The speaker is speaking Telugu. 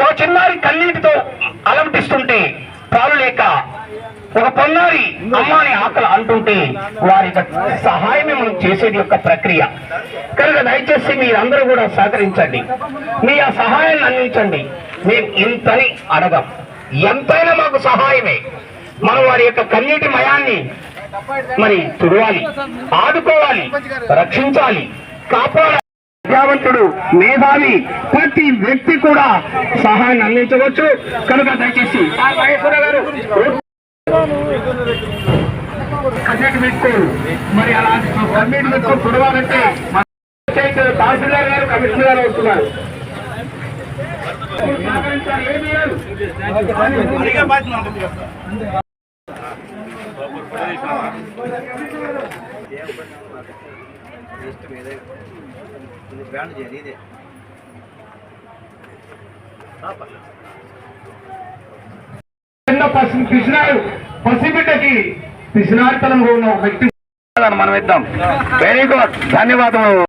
ఒక చిన్నారి కన్నీటితో అలంటిస్తుంటే పాలు లేక ఒక పొన్నారి అమ్మాని ఆకలి అంటుంటే వారి సహాయమే మనం చేసేది యొక్క ప్రక్రియ. కనుక దయచేసి మీరందరూ కూడా సహకరించండి. మీ ఆ సహాయాన్ని అందించండి. మేము ఇంతని అడగం. ఎంతైనా మాకు సహాయమే. మనం వారి యొక్క కన్నీటి మయాన్ని మరి తుడవాలి ఆదుకోవాలి రక్షించాలి కాపాడాలి. విద్యావంతుడు మేధావి ప్రతి వ్యక్తి కూడా సహాయాన్ని అందించవచ్చు. కనుక దయచేసి మరి అలాంటి తహసీల్దార్ గారు కమిషనర్ గారు లేదు. బ్యాండ్ చేయాలి ఇదే పిసినారు. పసిబిడ్డకి పిసినారితనంగా ఉన్న వ్యక్తి మనం ఇద్దాం. వెరీ గుడ్ ధన్యవాదములు.